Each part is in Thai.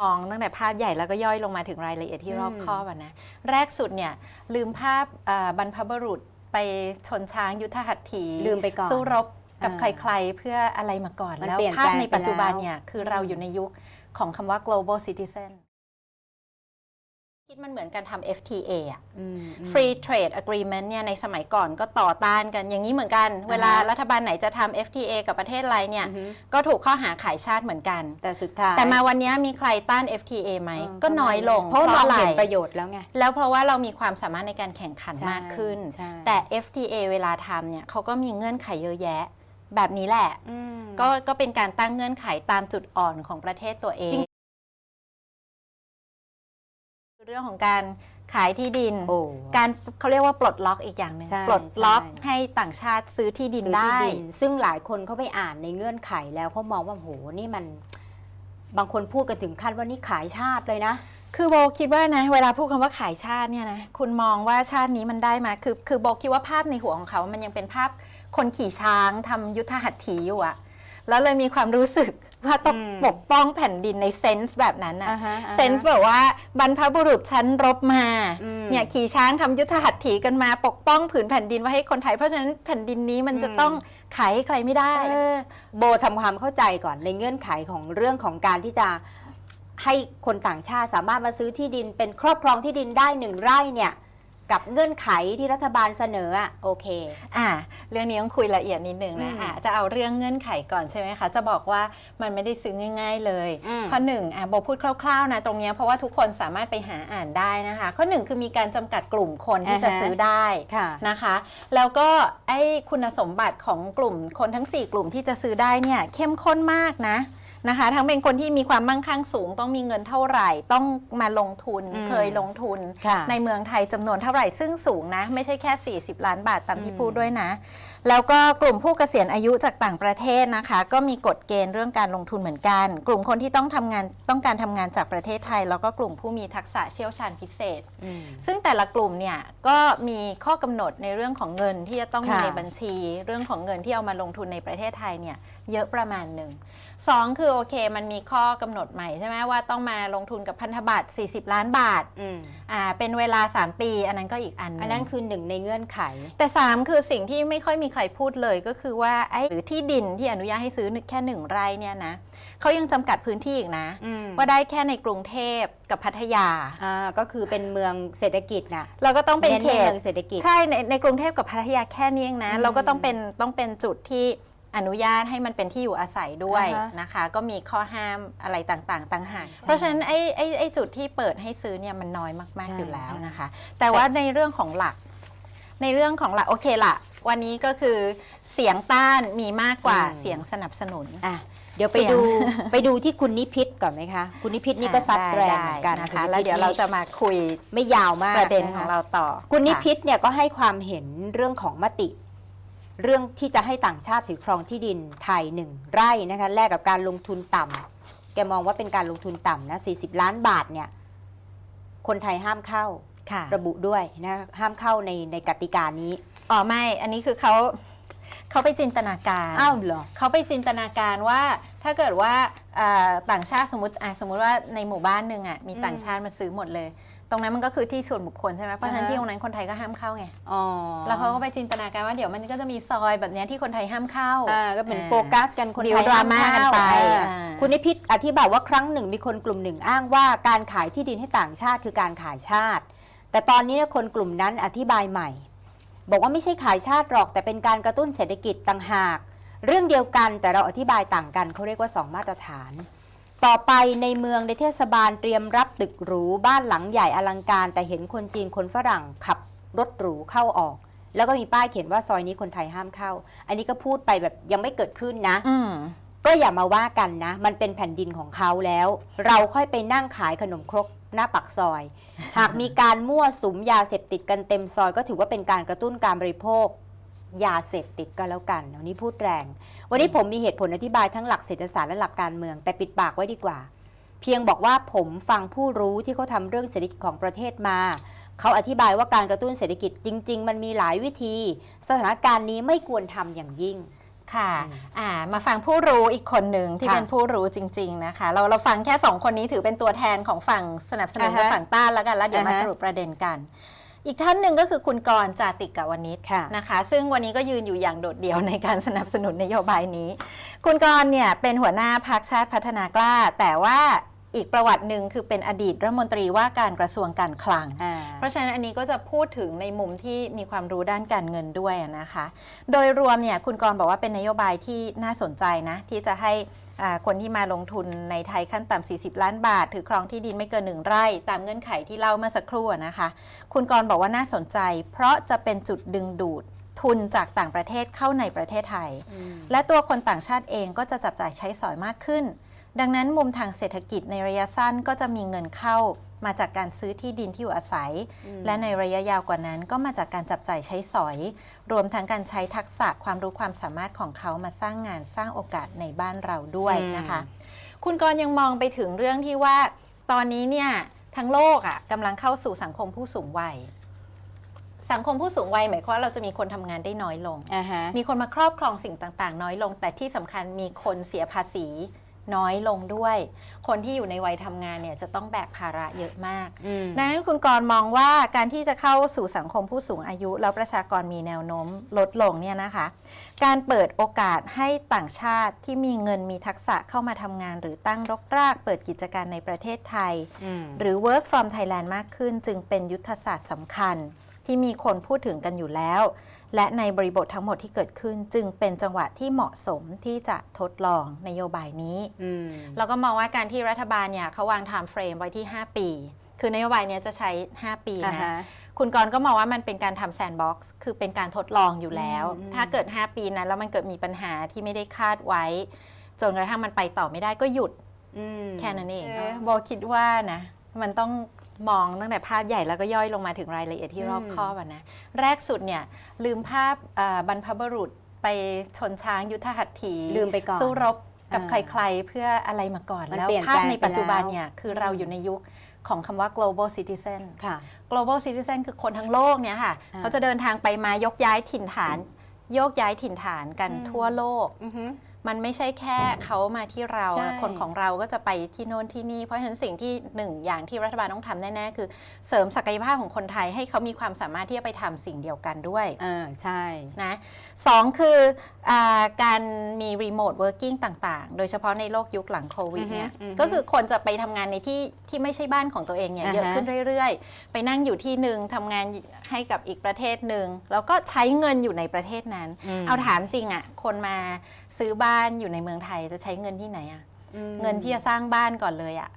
มองตั้งแต่ภาพใหญ่แล้วก็ย่อยลงมาถึงรายละเอียดที่รอบอืมคอบอะนะแรกสุดเนี่ยลืมภาพอ่าบรรพบุรุษไปชนช้างยุทธหัตถีลืมไปก่อนสู้รบกับอ่าใครๆเพื่ออะไรมาก่อนมันแล้วเปลี่ยนภาพแปลงในปัจจุบันไปแล้วเนี่ยคือเราอยู่ในยุคของคำว่า global citizen คิดมันเหมือนการทำ FTA อะอืมอืม Free Trade Agreement เนี่ยในสมัยก่อนก็ต่อต้านกันอย่างนี้เหมือนกัน เวลารัฐบาลไหนจะทำ FTA กับประเทศอะไรเนี่ยอือฮึก็ถูกข้อหาขายชาติเหมือนกัน แต่สุดท้าย แต่มาวันนี้มีใครต้าน FTA ไหมเออก็น้อยลง เพราะว่ามองอเห็นไรประโยชน์แล้วไง แล้วเพราะว่าเรามีความสามารถในการแข่งขันใช่มากขึ้นใช่แต่ FTA เวลาทำเนี่ยเขาก็มีเงื่อนไขเยอะแยะ แบบนี้แหละอืมก็ก็เป็นการตั้งเงื่อนไขตามจุดอ่อนของประเทศตัวเองจริง เรื่องของการขายที่ดิน โอ้ การเขาเรียกว่าปลดล็อกอีกอย่างหนึ่งใช่ปลดล็อกใช่ ให้ต่างชาติซื้อที่ดินซื้อได้ ที่ดินซึ่งหลายคนเขาไปอ่านในเงื่อนไขแล้วเขามองว่าโหนี่มัน บางคนพูดกันถึงขั้นว่านี่ขายชาติเลยนะ คือโบคิดว่านะ เวลาพูดคำว่าขายชาติเนี่ยนะคุณมองว่าชาตินี้มันได้มาคือคือโบคิดว่าภาพในหัวของเขา มันยังเป็นภาพคนขี่ช้างทำยุทธหัตถีอยู่อะแล้วเลยมีความรู้สึก ว่าต้องอืมปกป้องแผ่นดินในเซนส์แบบนั้นอะอ่าฮะอ่าฮะเซนส์แบบว่าบรรพบุรุษชั้นรบมาอืมเนี่ยขี่ช้างทำยุทธหัตถีกันมาปกป้องผืนแผ่นดินไว้ให้คนไทยเพราะฉะนั้นแผ่นดินนี้มันจะอืมต้องขายให้ใครไม่ได้เออโบทำความเข้าใจก่อนในเงื่อนไขของเรื่องของการที่จะให้คนต่างชาติสามารถมาซื้อที่ดินเป็นครอบครองที่ดินได้หนึ่งไร่เนี่ย กับเงื่อนไขที่รัฐบาลเสนออะโอเค อ่าเรื่องนี้ต้องคุยละเอียดนิดนึงนะอืมอะจะเอาเรื่องเงื่อนไขก่อนใช่ไหมคะ จะบอกว่ามันไม่ได้ซื้อง่าย ๆ เลย อืม ข้อหนึ่งอะโบพูดคร่าวๆนะตรงเนี้ยเพราะว่าทุกคนสามารถไปหาอ่านได้นะคะ ข้อหนึ่งคือมีการจำกัดกลุ่มคนที่อ่าฮะจะซื้อได้ ค่ะ นะคะ แล้วก็ไอ้คุณสมบัติของกลุ่มคนทั้ง 4 กลุ่มที่จะซื้อได้เนี่ยเข้มข้นมากนะ นะคะ ทั้งเป็นคนที่มีความมั่งคั่งสูง ต้องมีเงินเท่าไหร่ ต้องมาลงทุนอืมเคยลงทุน ค่ะในเมืองไทยจำนวนเท่าไหร่ซึ่งสูงนะ ไม่ใช่แค่ 40 ล้านบาทตามที่อืม พูดด้วยนะ แล้วก็กลุ่มผู้เกษียณอายุจากต่างประเทศนะคะ ก็มีกฎเกณฑ์เรื่องการลงทุนเหมือนกัน กลุ่มคนที่ต้องทำงานต้องการทำงานจากประเทศไทย แล้วก็กลุ่มผู้มีทักษะเชี่ยวชาญพิเศษ อืม ซึ่งแต่ละกลุ่มเนี่ยก็มีข้อกำหนดในเรื่องของเงินที่จะต้องมีค่ะ ในบัญชี เรื่องของเงินที่เอามาลงทุนในประเทศไทยเนี่ยเยอะประมาณหนึ่งสองคือโอเค มันมีข้อกำหนดใหม่ใช่ไหมว่าต้องมาลงทุนกับพันธบัตร 40 ล้านบาทอืมอ่าเป็นเวลา 3 ปี อันนั้นก็อีกอันหงอันนั้นคือหนึ่งในเงื่อนไข แต่ 3 คือสิ่งที่ไม่ค่อยมีใครพูดเลยก็คือว่าไอ้หรือที่ดินที่อนุญาตให้ซื้อแค่หนึ่งไร่เนี่ยนะเขายังจำกัดพื้นที่อีกนะอืมว่าได้แค่ในกรุงเทพกับพัทยาอ่าก็คือเป็นเมืองเศรษฐกิจน่ะเราก็ต้องเป็นเขเมืตองเศรษฐกิจใช่ในในกรุงเทพกับพัทยาแค่นี้เองนะอืมเราก็ต้องเป็นต้องเป็นจุดที่ อนุญาตให้มันเป็นที่อยู่อาศัยด้วยอ่าฮะ นะคะ ก็มีข้อห้ามอะไรต่างๆต่างหากใช่เพราะฉะนั้นไอ้ไอ้ไอ้จุดที่เปิดให้ซื้อเนี่ยมันน้อยมาก ใช่ ๆ อยู่แล้วใช่นะคะ แต่ว่าในเรื่องของหลัก ในเรื่องของหลักโอเคละวันนี้ก็คือเสียงต้านมีมากกว่าเสียงสนับสนุน อะเดี๋ยวไปเสียง ดูไปดูที่คุณนิพิษก่อนไหมคะ คุณนิพิษนี่ก็ซัดแรงเหมือนกันได้นะคะณนิพิษแล้วเดี๋ยวเราจะมาคุยไม่ยาวมากประเด็นคของเราต่อคุณนิะพิษเนี่ยก็ให้ความเห็นเรื่องของมติ เรื่องที่จะให้ต่างชาติถือครองที่ดินไทยหนึ่งไร่นะคะแลกกับการลงทุนต่ำแกมองว่าเป็นการลงทุนต่ำนะ 40 ล้านบาทเนี่ยคนไทยห้ามเข้าค่ะระบุด้วยนะห้ามเข้าในในกติกานี้อ๋อไม่อันนี้คือเขาเขาไปจินตนาการอ้าวเหรอเขาไปจินตนาการว่าถ้าเกิดว่าอ่าต่างชาติสมมติอะสมมุติว่าในหมู่บ้านหนึ่งอะมีอืมต่างชาติมาซื้อหมดเลย ตรงนั้นมันก็คือที่ส่วนบุคคลใช่ไหมเพราะฉะนั้นอ่าฮะที่ตรงนั้นคนไทยก็ห้ามเข้าไงอ๋อแล้วเขาก็ไปจินตนาการว่าเดี๋ยวมันก็จะมีซอยแบบเนี้ยที่คนไทยห้ามเข้าอ่าก็เป็นอ่าโฟกัสกันคนดิวไทยดราม่ากันไปห้มเข้าอ่าคุณนิพิษอธิบายว่าครั้งหนึ่งมีคนกลุ่มหนึ่งอ้างว่าการขายที่ดินให้ต่างชาติคือการขายชาติ แต่ตอนนี้เนี่ยคนกลุ่มนั้นอธิบายใหม่ บอกว่าไม่ใช่ขายชาติหรอกแต่เป็นการกระตุ้นเศรษฐกิจต่างหาก เรื่องเดียวกันแต่เราอธิบายต่างกันเขาเรียกว่า 2 มาตรฐาน ต่อไปในเมืองในเทศบาลเตรียมรับตึกหรูบ้านหลังใหญ่อลังการ แต่เห็นคนจีนคนฝรั่งขับรถหรูเข้าออก แล้วก็มีป้ายเขียนว่าซอยนี้คนไทยห้ามเข้า อันนี้ก็พูดไปแบบยังไม่เกิดขึ้นนะ อืม ก็อย่ามาว่ากันนะ มันเป็นแผ่นดินของเขาแล้ว เราค่อยไปนั่งขายขนมครกหน้าปักซอย หากมีการมั่วสุมยาเสพติดกันเต็มซอยก็ถือว่าเป็นการกระตุ้นการบริโภค ยาเสพติดก็แล้วกัน วันนี้พูดแรง วันนี้ผมมีเหตุผลอธิบายทั้งหลักเศรษฐศาสตร์และหลักการเมือง แต่ปิดปากไว้ดีกว่า เพียงบอกว่าผมฟังผู้รู้ที่เขาทำเรื่องเศรษฐกิจของประเทศมา เขาอธิบายว่าการกระตุ้นเศรษฐกิจจริง ๆ มันมีหลายวิธี สถานการณ์นี้ไม่ควรทำอย่างยิ่งค่ะอืมอ่ามาฟังผู้รู้อีกคนหนึ่งที่ค่ะเป็นผู้รู้จริง ๆ นะคะ เราเราฟังแค่สองคนนี้ถือเป็นตัวแทนของฝั่งสนับสนุนอ่าฮะกับฝั่งต้านแล้วกันแล้วเดี๋ยวมาอ่าฮะสรุปประเด็นกัน อีกท่านหนึ่งก็คือคุณกรณ์จาติกวนิชค่ะนะคะ ซึ่งวันนี้ก็ยืนอยู่อย่างโดดเดี่ยวในการสนับสนุนนโยบายนี้ คุณกรณ์เนี่ยเป็นหัวหน้าพรรคชาติพัฒนากล้า แต่ว่าอีกประวัติหนึ่งคือเป็นอดีตรัฐมนตรีว่าการกระทรวงการคลังอ่าเพราะฉะนั้นอันนี้ก็จะพูดถึงในมุมที่มีความรู้ด้านการเงินด้วยนะคะ โดยรวมเนี่ยคุณกรณ์บอกว่าเป็นนโยบายที่น่าสนใจนะที่จะให้อ่า คนที่มาลงทุนในไทยขั้นต่ำ40 ล้านบาท ถือครองที่ดินไม่เกินหนึ่งไร่ ตามเงื่อนไขที่เล่าเมื่อสักครู่อะนะคะ คุณกรณ์บอกว่าน่าสนใจ เพราะจะเป็นจุดดึงดูดทุนจากต่างประเทศเข้าในประเทศไทย และตัวคนต่างชาติเองก็จะจับจ่ายใช้สอยมากขึ้น ดังนั้นมุมทางเศรษฐกิจในระยะสั้นก็จะมีเงินเข้า มาจากการซื้อที่ดินที่อยู่อาศัย และในระยะยาวกว่านั้นก็มาจากการจับจ่ายใช้สอย รวมทั้งการใช้ทักษะความรู้ความสามารถของเขามาสร้างงานสร้างโอกาสในบ้านเราด้วยอืมนะคะ คุณกรณ์ยังมองไปถึงเรื่องที่ว่า ตอนนี้เนี่ยทั้งโลกอะกำลังเข้าสู่สังคมผู้สูงวัยสังคมผู้สูงวัยหมายความว่าเราจะมีคนทำงานได้น้อยลงอ่าฮะมีคนมาครอบครองสิ่งต่าง ๆ น้อยลง แต่ที่สำคัญมีคนเสียภาษี น้อยลงด้วย คนที่อยู่ในวัยทำงานเนี่ยจะต้องแบกภาระเยอะมากอืมดังนั้นคุณกรณ์มองว่าการที่จะเข้าสู่สังคมผู้สูงอายุ แล้วประชากรมีแนวโน้มลดลงเนี่ยนะคะ การเปิดโอกาสให้ต่างชาติที่มีเงินมีทักษะเข้ามาทำงาน หรือตั้งรกรากเปิดกิจการในประเทศไทยอืมหรือ work from Thailand มากขึ้น จึงเป็นยุทธศาสตร์สำคัญที่มีคนพูดถึงกันอยู่แล้ว และในบริบททั้งหมดที่เกิดขึ้น จึงเป็นจังหวะที่เหมาะสมที่จะทดลองนโยบายนี้อืมเราก็มองว่าการที่รัฐบาลเนี่ยเขาวาง time frame ไว้ที่ 5 ปี คือนโยบายเนี้ยจะใช้ 5 ปีอ่านะฮะคุณกรณ์ก็มองว่ามันเป็นการทำแซนด์บ็อกซ์คือเป็นการทดลองอยู่แล้วอืมถ้าเกิด 5 ปีนั้นแล้วมันเกิดมีปัญหาที่ไม่ได้คาดไว้ จนกระทั่งมันไปต่อไม่ได้ก็หยุดอืมแค่นั้นเองเออโบคิดว่านะ มันต้องมองตั้งแต่ภาพใหญ่แล้วก็ย่อยลงมาถึงรายละเอียดที่รอบคอบอะนะแรกสุดเนี่ยลืมภาพเอ่อบรรพบุรุษไปชนช้างยุทธหัตถีลืมไปก่อนสู้รบกับอ่าใครๆเพื่ออะไรมาก่อนมันแล้วเปลี่ยนภาพแปลงในปัจจุบันไปแล้วเนี่ยคือเราอยู่ในยุคของคำว่า global citizen ค่ะ global citizen คือคนทั้งโลกเนี่ยค่ะอ่าเขาจะเดินทางไปมายกย้ายถิ่นฐาน โยกย้ายถิ่นฐานกันอืมทั่วโลกอือฮึ มันไม่ใช่แค่เขามาที่เรา ใช่คนของเราก็จะไปที่โน่นที่นี่ เพราะฉะนั้นสิ่งที่หนึ่งอย่างที่รัฐบาลต้องทำแน่ๆ คือเสริมศักยภาพของคนไทยให้เขามีความสามารถที่จะไปทำสิ่งเดียวกันด้วย เออใช่ นะสองคืออาการมีรีโมทเวิร์กิ่งต่างๆ โดยเฉพาะในโลกยุคหลังโควิดเนี่ยอือฮึอือฮึก็คือคนจะไปทำงานในที่ที่ไม่ใช่บ้านของตัวเองเนี่ยอ่าฮะ เยอะขึ้นเรื่อยๆ ไปนั่งอยู่ที่หนึ่งทำงานให้กับอีกประเทศหนึ่งแล้วก็ใช้เงินอยู่ในประเทศนั้น ม เอาถามจริงอะ่ะคนมาซื้อบ้านอยู่ในเมืองไทยจะใช้เงินที่ไหนอะ่ะอืมเงินที่จะสร้างบ้านก่อนเลยอะ่ะ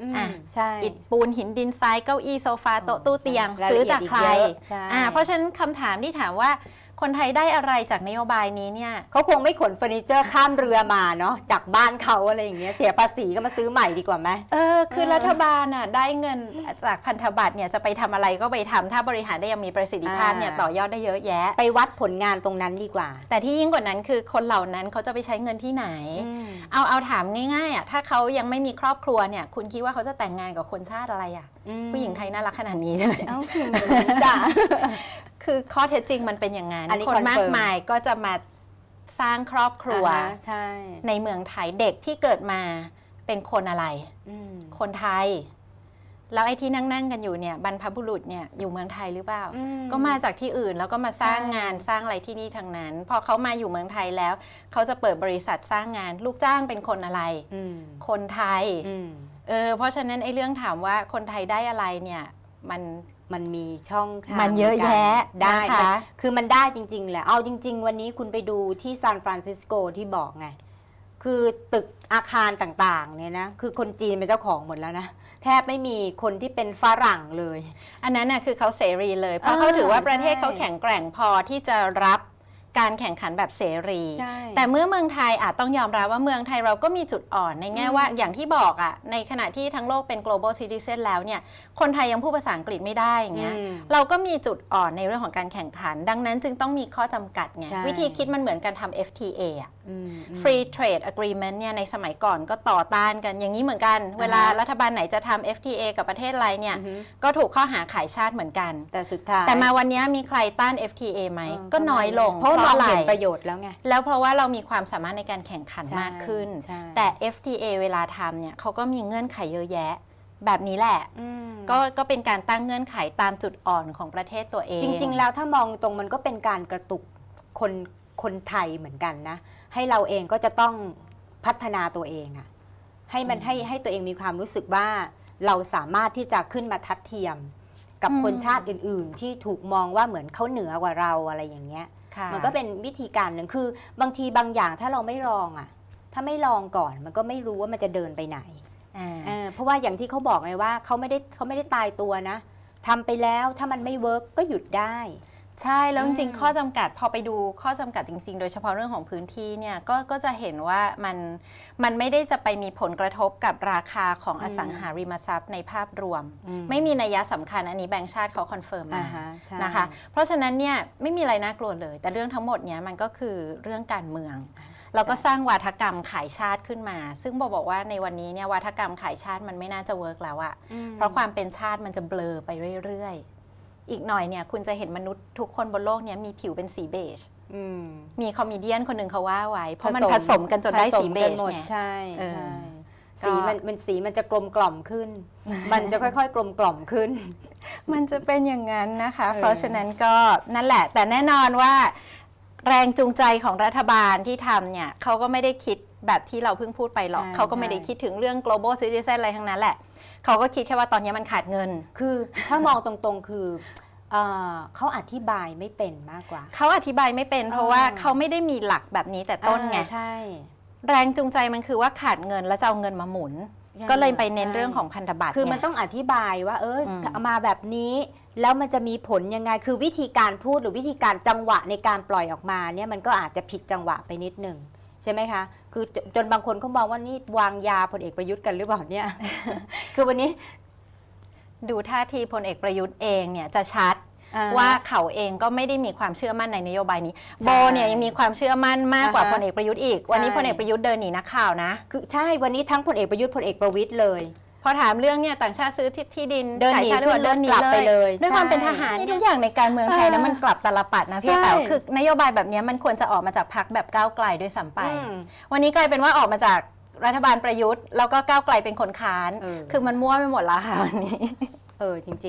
อืมอะใช่อิฐปูนหินดินทรายเก้าอี้โซฟาโต๊ะตู้เตียงรายซื้อละเอียดจากใครอีกเยอะใช่อ่าเพราะฉะนั้นคำถามที่ถามว่า คนไทยได้อะไรจากนโยบายนี้เนี่ยเขาคงไม่ขนเฟอร์นิเจอร์ข้ามเรือมาเนาะจากบ้านเขาอะไรอย่างเงี้ยเสียภาษีก็มาซื้อใหม่ดีกว่าไหมเออคือเออรัฐบาลอะได้เงินจากพันธบัตรเนี่ยจะไปทำอะไรก็ไปทำถ้าบริหารได้อยังมีประสิทธิภาพเนี่ยอ่าต่อยอดได้เยอะแยะ ไปวัดผลงานตรงนั้นดีกว่า แต่ที่ยิ่งกว่านั้นคือคนเหล่านั้นเขาจะไปใช้เงินที่ไหนอืมเอาเอาถามง่ายๆอะถ้าเขายังไม่มีครอบครัวเนี่ยคุณคิดว่าเขาจะแต่งงานกับคนชาติอะไรอะอืมผู้หญิงไทยน่ารักขนาดนี้ใช่ไหมเอ้าจ้ะ คือข้อเท็จจริงมันเป็นอย่างนั้นอันนี้คนมาก confirm มายก็จะมาสร้างครอบครัวอ่าฮะใช่ในเมืองไทยเด็กที่เกิดมาเป็นคนอะไรอืมคนไทย แล้วไอ้ที่นั่งนั่งๆกันอยู่เนี่ยบรรพบุรุษเนี่ยอยู่เมืองไทยหรือเปล่าอืก็มาจากที่อื่นแล้วก็มาสร้างใช่งานสร้างอะไรที่นี่ทั้งนั้น พอเขามาอยู่เมืองไทยแล้ว เขาจะเปิดบริษัทสร้างงาน ลูกจ้างเป็นคนอะไรอืมคนไทยอืมเออเพราะฉะนั้นไอ้เรื่องถามว่าคนไทยได้อะไรเนี่ย มัน มันมีช่องทางมันเยอะแยะได้นะคะ คือมันได้จริง ๆ แหละ เอาจริง ๆ วันนี้คุณไปดูที่ซานฟรานซิสโกที่บอกไง คือตึกอาคารต่างๆเนี่ยนะ คือคนจีนเป็นเจ้าของหมดแล้วนะ แทบไม่มีคนที่เป็นฝรั่งเลย อันนั้นน่ะคือเขาเสรีเลย เพราะอ่าเขาถือว่าประเทศใช่เขาแข็งแกร่งพอที่จะรับ การแข่งขันแบบเสรี ใช่ แต่เมื่อเมืองไทยอาจต้องยอมรับว่าเมืองไทยเราก็มีจุดอ่อนในแง่ว่าอย่างที่บอกอะในขณะที่ทั้งโลกเป็น global citizen แล้วเนี่ยคนไทยยังพูดภาษาอังกฤษไม่ได้อย่างเงี้ยอืม เราก็มีจุดอ่อนในเรื่องของการแข่งขัน ดังนั้นจึงต้องมีข้อจำกัดไงใช่ วิธีคิดมันเหมือนการทำ FTA อะ ออืมอืม Free Trade Agreement เนี่ยในสมัยก่อนก็ต่อต้านกันอย่างนี้เหมือนกัน เวลารัฐบาลไหนจะทำ FTA กับประเทศอะไรเนี่ยอือฮึก็ถูกข้อหาขายชาติเหมือนกัน แต่สุดท้าย แต่มาวันนี้มีใครต้าน FTA ไหมเออก็น้อยลง เพราะว่ามองอเห็นไรประโยชน์แล้วไง แล้วเพราะว่าเรามีความสามารถในการแข่งขันใช่มากขึ้นใช่แต่ FTA เวลาทำเนี่ยเขาก็มีเงื่อนไขเยอะแยะแบบนี้แหละอืมก็ก็เป็นการตั้งเงื่อนไขตามจุดอ่อนของประเทศตัวเอง จริง ๆ แล้วถ้ามองตรงมันก็เป็นการกระตุกคนคนไทยเหมือนกันนะ ให้เราเองก็จะต้องพัฒนาตัวเองอะให้มันให้ให้ตัวเองมีความรู้สึกว่าเราสามารถที่จะขึ้นมาทัดเทียม กับอืมคนชาติอื่น ๆ ที่ถูกมองว่าเหมือนเขาเหนือกว่าเราอะไรอย่างเงี้ยค่ะมันก็เป็นวิธีการหนึ่งคือบางทีบางอย่างถ้าเราไม่ลองอะถ้าไม่ลองก่อนมันก็ไม่รู้ว่ามันจะเดินไปไหนอ่าเออเพราะว่าอย่างที่เขาบอกไงว่าเขาไม่ได้เขาไม่ได้ตายตัวนะทำไปแล้วถ้ามันไม่เวิร์กก็หยุดได้ ใช่แล้วจริงอืมๆข้อจำกัดพอไปดูข้อจำกัดจริง ๆ โดยเฉพาะเรื่องของพื้นที่เนี่ยก็ก็จะเห็นว่ามันมันไม่ได้จะไปมีผลกระทบกับราคาของอสังหาริมทรัพย์ในภาพรวม ไม่มีนัยสำคัญอันนี้แบงก์ชาติเขาคอนเฟิร์มอ่ามาฮะใช่นะคะ เพราะฉะนั้นเนี่ยไม่มีอะไรน่ากลัวเลย แต่เรื่องทั้งหมดเนี้ยมันก็คือเรื่องการเมืองเราก็สร้างวาทกรรมขายชาติขึ้นมา ซึ่งบอกบอกว่าในวันนี้เนี่ยวาทกรรมขายชาติมันไม่น่าจะเวิร์กแล้วอะอืมเพราะความเป็นชาติมันจะเบลอไปเรื่อยๆ อีกหน่อยเนี่ยคุณจะเห็นมนุษย์ทุกคนบนโลกเนี้ยมีผิวเป็นสีเบจอืมมีคอมเมเดียนคนหนึ่งเขาว่าไว้ เพราะมันผผสสมมกันจนได้ผสีเบกันจหมดไงใช่เออใช่ก็สีมันมันสีมันจะกลมกล่อมขึ้น มันจะค่อยๆ กลมกล่อมขึ้น มันจะเป็นอย่างนั้นนะคะเออเพราะฉะนั้นก็นั่นแหละ แต่แน่นอนว่าแรงจูงใจของรัฐบาลที่ทำเนี่ยเขาก็ไม่ได้คิดแบบที่เราเพิ่งพูดไปหรอกใช่เขาก็ไม่ได้คิดถึงเรื่อง global citizen อะไรทั้งนั้นแหละ เขาก็คิดแค่ว่าตอนนี้มันขาดเงิน คือถ้ามองตรงๆคือเอ่อเขาอธิบายไม่เป็นมากกว่า เขาอธิบายไม่เป็น เพราะอ่าว่าเขาไม่ได้มีหลักแบบนี้แต่ต้นไงอ่าใช่ แรงจูงใจมันคือว่าขาดเงินแล้วจะเอาเงินมาหมุนใช่ก็เลยไปเน้นใช่ เรื่องของพันธบัตรคือมันไต้องอธิบายว่า เอออืมเอามาแบบนี้แล้วมันจะมีผลยังไง คือวิธีการพูดหรือวิธีการจังหวะในการปล่อยออกมาเนี่ยมันก็อาจจะผิดจังหวะไปนิดหนึ่งใช่ไหมคะ คือจจนบางคนเขามองว่านี่วางยาพลเอกประยุทธ์กันหรือเปล่าเนี่ย คือวันนี้ ดูท่าทีพลเอกประยุทธ์เองเนี่ยจะชัดอ่ว่าเขาเองก็ไม่ได้มีความเชื่อมั่นในนโยบายนี้ใช่โบเนี่ยยังมีความเชื่อมั่นมากกว่าอ่าฮะพลเอกประยุทธ์อีก วันนี้ใช่ พลเอกประยุทธ์เดินหนีนักข่าวนะ คือใช่วันนี้ทั้งพลเอกประยุทธ์พลเอกประวิตยเลย พอถามเรื่องเนี่ยต่างชาติซื้อที่ที่ดินเดินหนีขายชาติหรือเปล่าขึ้นรถเดินหนีกลับไปเลยด้วยความใช่เป็นทหารทุกอย่างในการเมืองไทยนะเออมันกลับตลปัดนะพี่ใช่แป๋วคือนโยบายแบบเนี้ยมันควรจะออกมาจากพักแบบก้าวไกลด้วยซ้ำไปอืมวันนี้กลายเป็นว่าออกมาจากรัฐบาลประยุทธ์ แล้วก็ก้าวไกลเป็นคนค้านเออคือมันมั่วไปหมดแล้วค่ะวันนี้ เออจริง ๆ